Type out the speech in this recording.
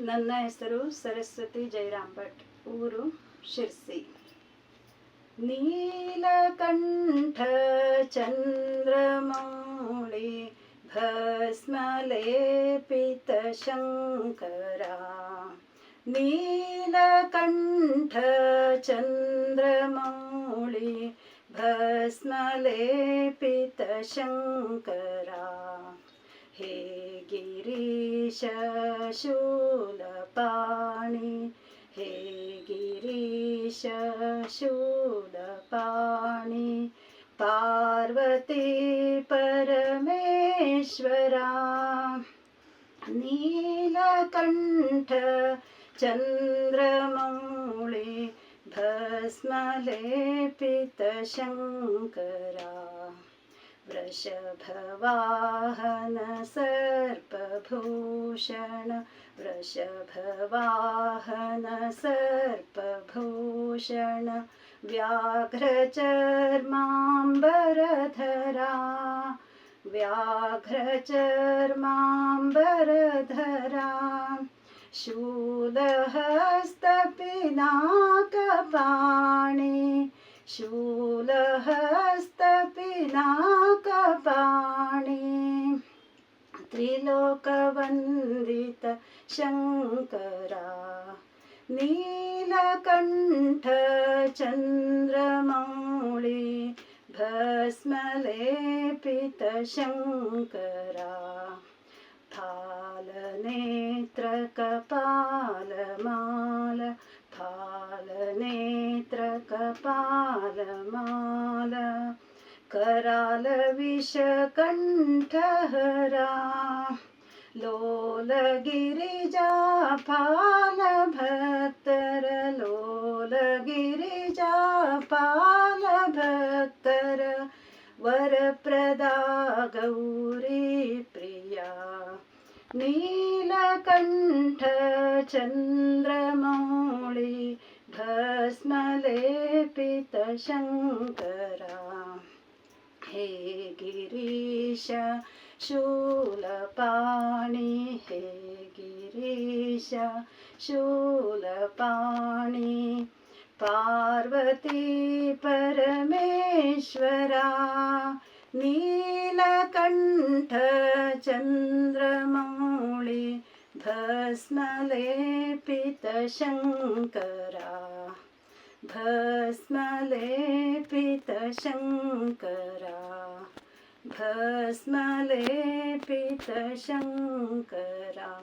ನನ್ನ ಹೆಸರು ಸರಸ್ವತಿ ಜಯರಾಮ್ ಭಟ್ ಊರು ಶಿರ್ಸಿ ನೀಲಕಂಠ ಚಂದ್ರಮೌಳಿ ಭಸ್ಮಲೇಪಿತ ಶಂಕರ ನೀಲಕಂಠ ಚಂದ್ರಮೌಳಿ ಭಸ್ಮಲೇಪಿತ ಶಂಕರ हे गिरीश शूलपाणि हे गिरीश शूलपाणि पार्वती परमेश्वरा। नीलकण्ठ चन्द्रमौळि भस्मलेपितशङ्करा वृषभवाहन सर्पभूषण वृषभवाहन सर्पभूषण व्याघ्रचर्माम्बरधरा व्याघ्रचर्माम्बरधरा शूलहस्तपिनाकपाणि शूलहस्तपिनाकपाणि त्रिलोकवन्दित शङ्करा। नीलकण्ठ चन्द्रमौळि भस्मलेपित शङ्करा। फालनेत्रकपालमाल फालनेत्रकपालमाल। करालविषकण्ठहरा लोलगिरिजा फालभक्तर लोलगिरिजा फालभक्तर वरप्रदा गौरी प्रिया। नीलकण्ठ चन्द्रमौळि भस्मलेपित शङ्करा हे गिरीश शूलपाणि। हे गिरीश शूलपाणि। पार्वती परमेश्वरा नीलकण्ठ चन्द्रमौळि भस्मलेपित शङ्करा भस्मलेपित शङ्करा भस्मलेपित शङ्करा